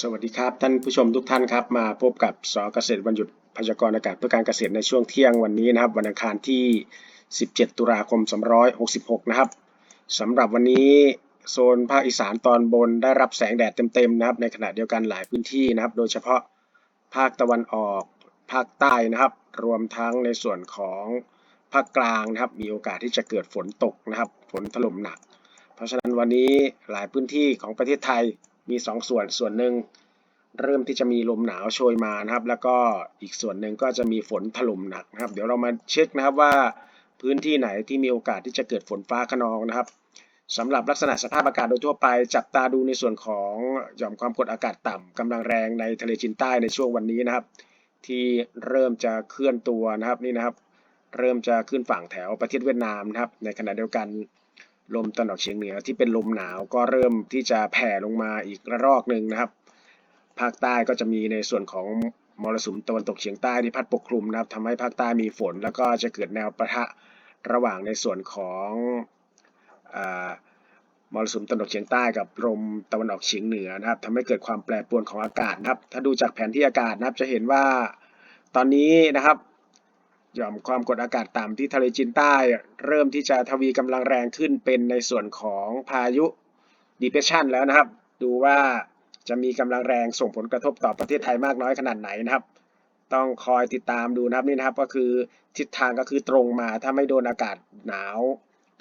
สวัสดีครับ ท่านผู้ชมทุกท่านครับ มาพบกับสเกษตรวันหยุดพยากรณ์อากาศเพื่อการเกษตรในช่วงเที่ยงวันนี้นะครับ วันอังคารที่ 17 ตุลาคม 2566 นะครับสำหรับวันนี้โซนภาคอีสานตอนบนได้รับแสงแดดเต็มๆนะครับ ในขณะเดียวกันหลายพื้นที่นะครับ โดยเฉพาะภาคตะวันออกภาคใต้นะครับ รวมทั้งในส่วนของภาคกลางนะครับ มีโอกาสที่จะเกิดฝนตกนะครับ ฝนถล่มหนัก เพราะฉะนั้นวันนี้หลายพื้นที่ของประเทศไทย มี2ส่วนส่วนหนึ่งเริ่มที่จะมีลมหนาวโชยมานะครับ แล้วก็อีกส่วนหนึ่งก็จะมีฝนถล่มหนักนะครับ เดี๋ยวเรามาเช็คนะครับว่าพื้นที่ไหนที่มีโอกาสที่จะเกิดฝนฟ้าขนองนะครับสำหรับลักษณะสภาพอากาศโดยทั่วไป จับตาดูในส่วนของหย่อมความกดอากาศต่ำกำลังแรงในทะเลจีนใต้ในช่วงวันนี้นะครับ ที่เริ่มจะเคลื่อนตัวนะครับนี่นะครับ เริ่มจะขึ้นฝั่งแถวประเทศเวียดนามนะครับ ในขณะเดียวกัน ลมตะวันออกเฉียงเหนือที่เป็นลมหนาวก็เริ่มที่จะแผ่ลงมาอีกระลอกหนึ่งนะครับ ภาคใต้ก็จะมีในส่วนของมรสุมตะวันตกเฉียงใต้ที่พัดปกคลุมนะครับทำให้ภาคใต้มีฝน แล้วก็จะเกิดแนวปะทะระหว่างในส่วนของอมรสุมตะวันตกเฉียงใต้กับลมตะวันออกเฉียงเหนือนะครับทำให้เกิดความแปรปรวนของอากาศนะครับ ถ้าดูจากแผนที่อากาศนะครับจะเห็นว่าตอนนี้นะครับ หย่อมความกดอากาศต่ำที่ทะเลจีนใต้เริ่มที่จะทวีกำลังแรงขึ้นเป็นในส่วนของพายุ depression แล้วนะครับ ดูว่าจะมีกำลังแรงส่งผลกระทบต่อประเทศไทยมากน้อยขนาดไหนนะครับ ต้องคอยติดตามดูนะครับนี่นะครับก็คือทิศทางก็คือตรงมาถ้าไม่โดนอากาศหนาว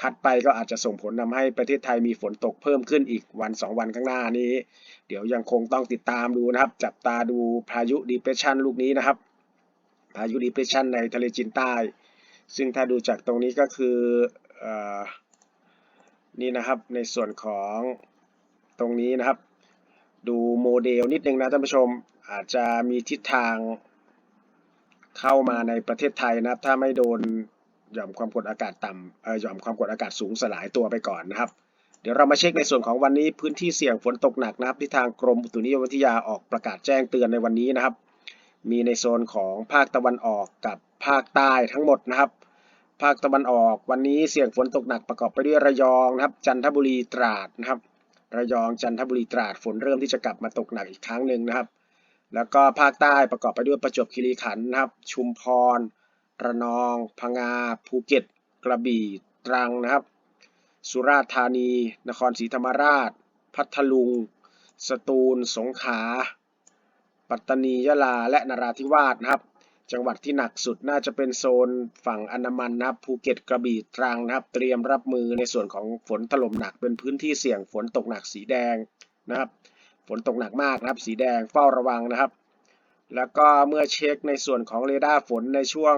พัดไปก็อาจจะส่งผลทำให้ประเทศไทยมีฝนตกเพิ่มขึ้นอีกวัน 2 วันข้างหน้านี้ เดี๋ยวยังคงต้องติดตามดูนะครับ จับตาดูพายุ depression ลูกนี้นะครับ พายุ depression ในทะเลจีนใต้ ซึ่งถ้าดูจากตรงนี้ก็คืออนี่นะครับในส่วนของตรงนี้นะครับ ดูโมเดลนิดนึงนะท่านผู้ชมอาจจะมีทิศทางเข้ามาในประเทศไทยนะครับ ถ้าไม่โดนหย่อมความกดอากาศต่ำเอ่อหย่อมความกดอากาศสูงสลายตัวไปก่อนนะครับ เดี๋ยวเรามาเช็คในส่วนของวันนี้พื้นที่เสี่ยงฝนตกหนักนะครับที่ทางกรมอุตุนิยมวิทยาออกประกาศแจ้งเตือนในวันนี้นะครับ มีในโซนของภาคตะวันออกกับภาคใต้ทั้งหมดนะครับ ภาคตะวันออกวันนี้เสี่ยงฝนตกหนักประกอบไปด้วยระยองนะครับ จันทบุรีตราดนะครับ ระยองจันทบุรีตราดฝนเริ่มที่จะกลับมาตกหนักอีกครั้งหนึ่งนะครับ แล้วก็ภาคใต้ประกอบไปด้วยประจวบคีรีขันธ์นะครับ ชุมพร ระนอง พังงา ภูเก็ต กระบี่ ตรังนะครับ สุราษฎร์ธานี นครศรีธรรมราช พัทลุง สตูล สงขลา ปัตตานียะลาและนราธิวาสนะครับ จังหวัดที่หนักสุดน่าจะเป็นโซนฝั่งอันดามันนะครับภูเก็ตกระบี่ตรังนะครับ เตรียมรับมือในส่วนของฝนถล่มหนักเป็นพื้นที่เสี่ยงฝนตกหนักสีแดงนะครับ ฝนตกหนักมากนะครับ สีแดงเฝ้าระวังนะครับ แล้วก็เมื่อเช็คในส่วนของเรดาร์ฝนในช่วง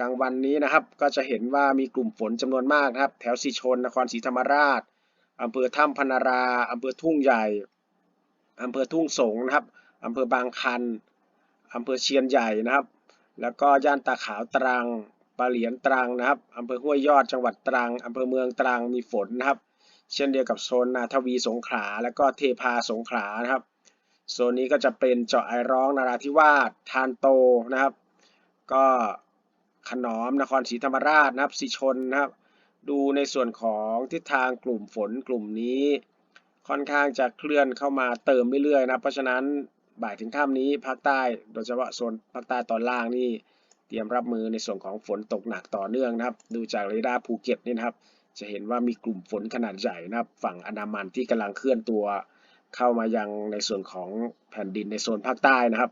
กลางวันนี้นะครับ ก็จะเห็นว่ามีกลุ่มฝนจำนวนมากนะครับ แถวสีชนนครศรีธรรมราชอำเภอถ้ำพนาราอำเภอทุ่งใหญ่อำเภอทุ่งสงนะครับ อำเภอบางคันอำเภอเชียนใหญ่นะครับ แล้วก็ย่านตาขาวตรังปะเหลียนตรังนะครับอำเภอห้วยยอดจังหวัดตรังอำเภอเมืองตรังมีฝนนะครับ เช่นเดียวกับโซนนาทวีสงขลาและก็เทพาสงขลานะครับ โซนนี้ก็จะเป็นเจาะไอร้องนาราธิวาสทานโตนะครับ ก็ขนอมนครศรีธรรมราชนะครับสีชนนะครับ ดูในส่วนของทิศทางกลุ่มฝนกลุ่มนี้ ค่อนข้างจะเคลื่อนเข้ามาเติมเรื่อยๆนะเพราะฉะนั้น บ่ายถึงค่ำนี้ภาคใต้โดยเฉพาะโซนภาคใต้ตอนล่างนี่เตรียมรับมือในส่วนของฝนตกหนักต่อเนื่องนะครับ ดูจากเรดาร์ภูเก็ตนี่นะครับ จะเห็นว่ามีกลุ่มฝนขนาดใหญ่นะครับ ฝั่งอันดามันที่กำลังเคลื่อนตัวเข้ามายังในส่วนของแผ่นดินในโซนภาคใต้นะครับ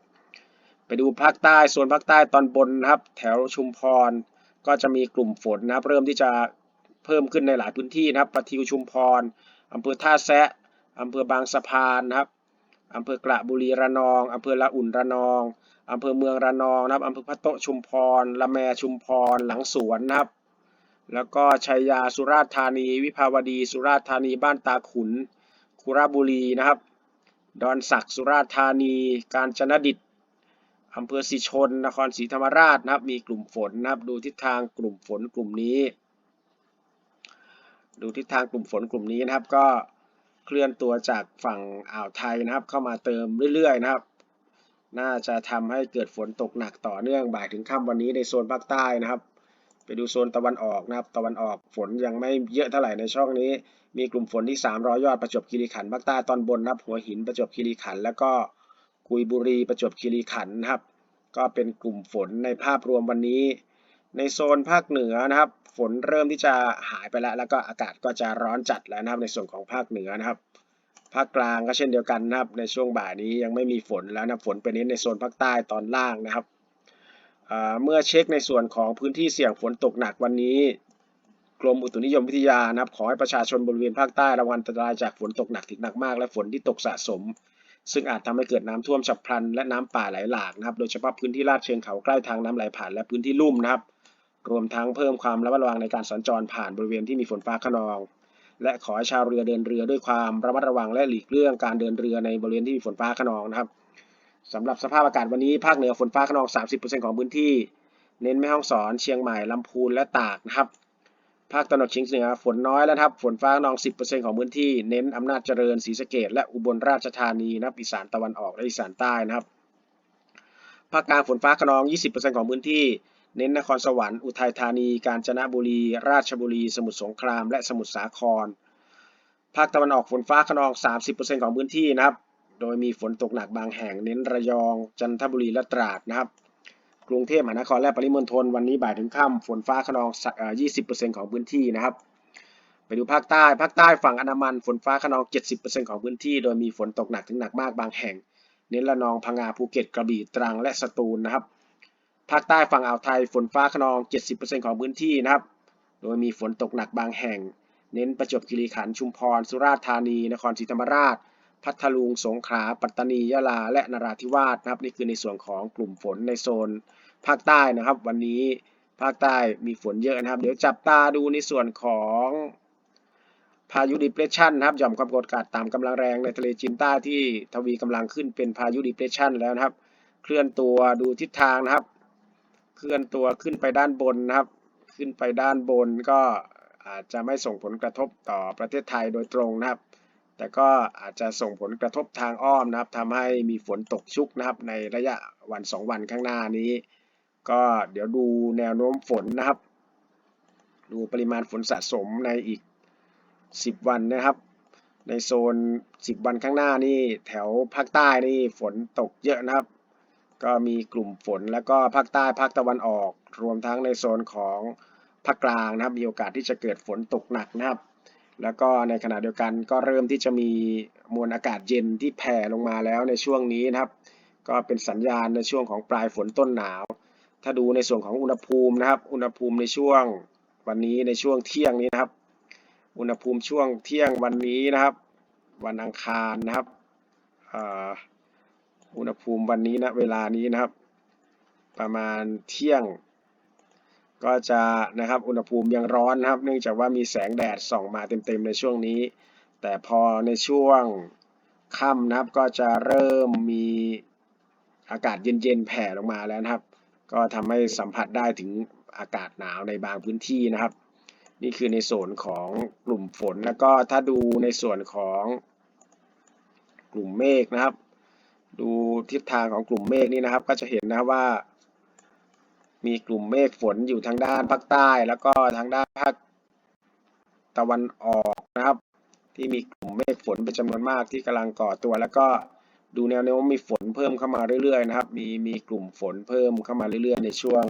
ไปดูภาคใต้โซนภาคใต้ตอนบนนะครับ แถวชุมพร ก็จะมีกลุ่มฝนนะครับ เริ่มที่จะเพิ่มขึ้นในหลายพื้นที่นะครับปะทิวชุมพรอำเภอท่าแซะอำเภอบางสะพานนะครับ อำเภอกระบุรีระนองอำเภอละอุ่นระนองอำเภอเมืองระนองนะครับอำเภอพะโตชุมพรละแมชุมพรหลังสวนนะครับ แล้วก็ชัยยาสุราษฎร์ธานี วิภาวดี สุราษฎร์ธานีบ้านตาขุนคุระบุรีนะครับ ดอนสักสุราษฎร์ธานี กาญจนดิตอำเภอสีชน นครศรีธรรมราชนะครับ มีกลุ่มฝนนะครับ ดูทิศทางกลุ่มฝนกลุ่มนี้ ดูทิศทางกลุ่มฝนกลุ่มนี้นะครับ ก็ เคลื่อนตัวจากฝั่งอ่าวไทยนะครับ เข้ามาเติมเรื่อยๆนะครับ น่าจะทำให้เกิดฝนตกหนักต่อเนื่องบ่ายถึงค่ำวันนี้ในโซนภาคใต้นะครับ ไปดูโซนตะวันออกนะครับ ตะวันออกฝนยังไม่เยอะเท่าไหร่ในช่องนี้ มีกลุ่มฝนที่ 300 ยอดประจวบคีรีขันธ์ภาคใต้ตอนบนนะครับ หัวหินประจวบคีรีขันธ์แล้วก็กุยบุรีประจวบคีรีขันธ์นะครับ ก็เป็นกลุ่มฝนในภาพรวมวันนี้ ในโซนภาคเหนือนะครับ ฝนเริ่มที่จะหายไปแล้ว แล้วก็อากาศก็จะร้อนจัดแล้วนะครับในส่วนของภาคเหนือนะครับ ภาคกลางก็เช่นเดียวกันนะครับ ในช่วงบ่ายนี้ยังไม่มีฝนแล้วนะฝนเป็นเน้นในโซนภาคใต้ตอนล่างนะครับเมื่อเช็คในส่วนของพื้นที่เสี่ยงฝนตกหนักวันนี้ กรมอุตุนิยมวิทยานะครับ ขอให้ประชาชนบริเวณภาคใต้ระวังอันตรายจากฝนตกหนักถึงหนักมากและฝนที่ตกสะสม ซึ่งอาจทำให้เกิดน้ำท่วมฉับพลันและน้ำป่าไหลหลากนะครับ โดยเฉพาะพื้นที่ลาดเชิงเขาใกล้ทางน้ำไหลผ่านและพื้นที่ลุ่มนะครับ รวมทั้งเพิ่มความระมัดระวังในการสัญจรผ่านบริเวณที่มีฝนฟ้าขนอง และขอให้ชาวเรือเดินเรือด้วยความระมัดระวังและหลีกเลี่ยงการเดินเรือในบริเวณที่มีฝนฟ้าขนองนะครับสำหรับสภาพอากาศวันนี้ภาคเหนือฝนฟ้าขนอง 30%ของพื้นที่ เน้นแม่ฮ่องสอน เชียงใหม่ลำพูนและตากนะครับ ภาคตะวันออกเฉียงเหนือฝนน้อยแล้วครับ ฝนฟ้าขนอง 10%ของพื้นที่ เน้นอำนาจเจริญศรีสะเกษและอุบลราชธานีนะครับอีสานตะวันออกและอีสานใต้นะครับ ภาคกลางฝนฟ้าขนอง 20%ของพื้นที่ เน้นนครสวรรค์อุทัยธานี กาญจนบุรี ราชบุรี สมุทรสงคราม และสมุทรสาคร ภาคตะวันออกฝนฟ้าขนอง 30%ของพื้นที่นะครับ โดยมีฝนตกหนักบางแห่ง เน้นระยอง จันทบุรี และตราดนะครับ กรุงเทพมหานครและปริมณฑลวันนี้บ่ายถึงค่ำฝนฟ้าขนอง 20%ของพื้นที่นะครับ ไปดูภาคใต้ ภาคใต้ฝั่งอันดามันฝนฟ้าขนอง 70%ของพื้นที่ โดยมีฝนตกหนักถึงหนักมากบางแห่ง เน้นระนอง พังงา ภูเก็ต กระบี่ ตรัง และสตูลนะครับ ภาคใต้ฝั่งอ่าวไทยฝนฟ้าขนอง 70%ของพื้นที่นะครับ โดยมีฝนตกหนักบางแห่ง เน้นประจวบคีรีขันธ์ ชุมพร สุราษฎร์ธานี นครศรีธรรมราช พัทลุง สงขลา ปัตตานี ยะลา และนราธิวาสนะครับ นี่คือในส่วนของกลุ่มฝนในโซน ภาคใต้นะครับ วันนี้ภาคใต้มีฝนเยอะนะครับ เดี๋ยวจับตาดูในส่วนของพายุดิเพรสชันนะครับหย่อมความกดอากาศต่ำกำลังแรงในทะเลจีนใต้ที่ทวีกำลังขึ้นเป็นพายุดิเพรสชันแล้วนะครับ เคลื่อนตัวดูทิศทางนะครับ เคลื่อนตัวขึ้นไปด้านบนนะครับ ขึ้นไปด้านบนก็อาจจะไม่ส่งผลกระทบต่อประเทศไทยโดยตรงนะครับ แต่ก็อาจจะส่งผลกระทบทางอ้อมนะครับทำให้มีฝนตกชุกนะครับ ในระยะวันสองวันข้างหน้านี้ ก็เดี๋ยวดูแนวโน้มฝนนะครับ ดูปริมาณฝนสะสมในอีก 10 วันนะครับ ในโซน 10 วันข้างหน้านี่แถวภาคใต้นี่ฝนตกเยอะนะครับ ก็มีกลุ่มฝนแล้วก็ภาคใต้ภาคตะวันออก รวมทั้งในโซนของภาคกลางนะครับมีโอกาสที่จะเกิดฝนตกหนักนะครับ แล้วก็ในขณะเดียวกันก็เริ่มที่จะมีมวลอากาศเย็นที่แผ่ลงมาแล้วในช่วงนี้นะครับ ก็เป็นสัญญาณในช่วงของปลายฝนต้นหนาว ถ้าดูในส่วนของอุณหภูมินะครับ อุณหภูมิในช่วงวันนี้ในช่วงเที่ยงนี้นะครับ อุณหภูมิช่วงเที่ยงวันนี้นะครับ วันอังคารนะครับ อุณหภูมิวันนี้นะเวลานี้นะครับ ประมาณเที่ยง ก็จะนะครับอุณหภูมิยังร้อนนะครับ เนื่องจากว่ามีแสงแดดส่องมาเต็มๆในช่วงนี้ แต่พอในช่วงค่ำนะครับก็จะเริ่มมีอากาศเย็นๆแผ่ลงมาแล้วนะครับ ก็ทำให้สัมผัสได้ถึงอากาศหนาวในบางพื้นที่นะครับ นี่คือในส่วนของกลุ่มฝนแล้วก็ถ้าดูในส่วนของกลุ่มเมฆนะครับ ดูทิศทางของกลุ่มเมฆนี่นะครับ ก็จะเห็นนะว่า มีกลุ่มเมฆฝนอยู่ทางด้านภาคใต้ แล้วก็ทางด้านภาคตะวันออกนะครับ ที่มีกลุ่มเมฆฝนเป็นจำนวนมากที่กำลังก่อตัว แล้วก็ดูแนวโน้มมีฝนเพิ่มเข้ามาเรื่อยๆนะครับ มีมีกลุ่มฝนเพิ่มเข้ามาเรื่อยๆ ในช่วง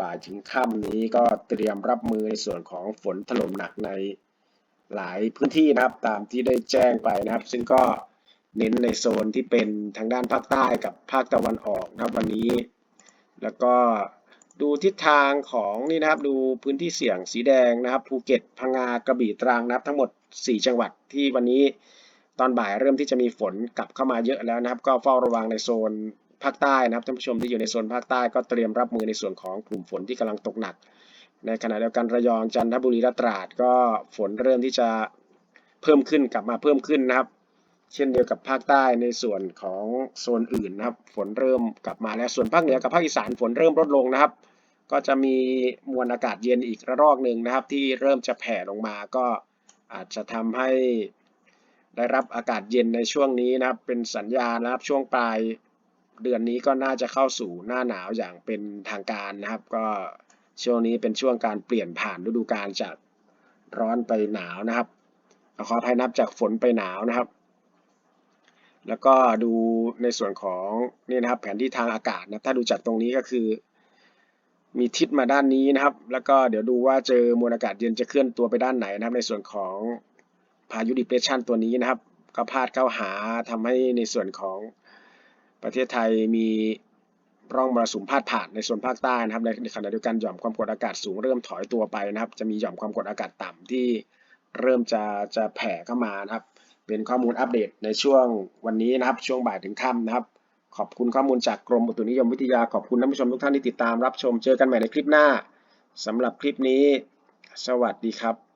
บ่ายถึงค่ำนี้ก็เตรียมรับมือในส่วนของฝนถล่มหนักในหลายพื้นที่นะครับตามที่ได้แจ้งไปนะครับ ซึ่งก็ เน้นในโซนที่เป็นทางด้านภาคใต้กับภาคตะวันออกนะครับวันนี้ แล้วก็ดูทิศทางของนี่นะครับดูพื้นที่เสี่ยงสีแดงนะครับภูเก็ตพังงากระบี่ตรังนะครับ ทั้งหมด 4 จังหวัดที่วันนี้ตอนบ่ายเริ่มที่จะมีฝนกลับเข้ามาเยอะแล้วนะครับ ก็เฝ้าระวังในโซนภาคใต้นะครับท่านผู้ชมที่อยู่ในโซนภาคใต้ก็เตรียมรับมือในส่วนของกลุ่มฝนที่กำลังตกหนัก ในขณะเดียวกันระยองจันทบุรีและตราดก็ฝนเริ่มที่จะเพิ่มขึ้นกลับมาเพิ่มขึ้นนะครับ เช่นเดียวกับภาคใต้ในส่วนของโซนอื่นนะครับ ฝนเริ่มกลับมาแล้วส่วนภาคเหนือกับภาคอีสานฝนเริ่มลดลงนะครับ ก็จะมีมวลอากาศเย็นอีกระลอกหนึ่งนะครับ ที่เริ่มจะแผ่ลงมาก็อาจจะทำให้ได้รับอากาศเย็นในช่วงนี้นะครับ เป็นสัญญาณนะครับช่วงปลายเดือนนี้ก็น่าจะเข้าสู่หน้าหนาวอย่างเป็นทางการนะครับ ก็ช่วงนี้เป็นช่วงการเปลี่ยนผ่านฤดูกาลจากร้อนไปหนาวนะครับขออภัยนับจากฝนไปหนาวนะครับ แล้วก็ดูในส่วนของนี่นะครับแผนที่ทางอากาศนะถ้าดูจากตรงนี้ก็คือ มีทิศมาด้านนี้นะครับ แล้วก็เดี๋ยวดูว่าเจอมวลอากาศเย็นจะเคลื่อนตัวไปด้านไหนนะครับ ในส่วนของพายุดิเพรสชันตัวนี้นะครับ ก็พาดเข้าหาทำให้ในส่วนของประเทศไทยมีร่องมรสุมพาดผ่านในส่วนภาคใต้นะครับในขณะเดียวกันหย่อมความกดอากาศสูงเริ่มถอยตัวไปนะครับ จะมีหย่อมความกดอากาศต่ำที่เริ่มจะจะแผ่เข้ามานะครับ เป็นข้อมูลอัปเดตในช่วงวันนี้นะครับ ช่วงบ่ายถึงค่ำนะครับ ขอบคุณข้อมูลจากกรมอุตุนิยมวิทยาขอบคุณท่านผู้ชมทุกท่านที่ติดตามรับชมเจอกันใหม่ในคลิปหน้าสำหรับคลิปนี้ สวัสดีครับ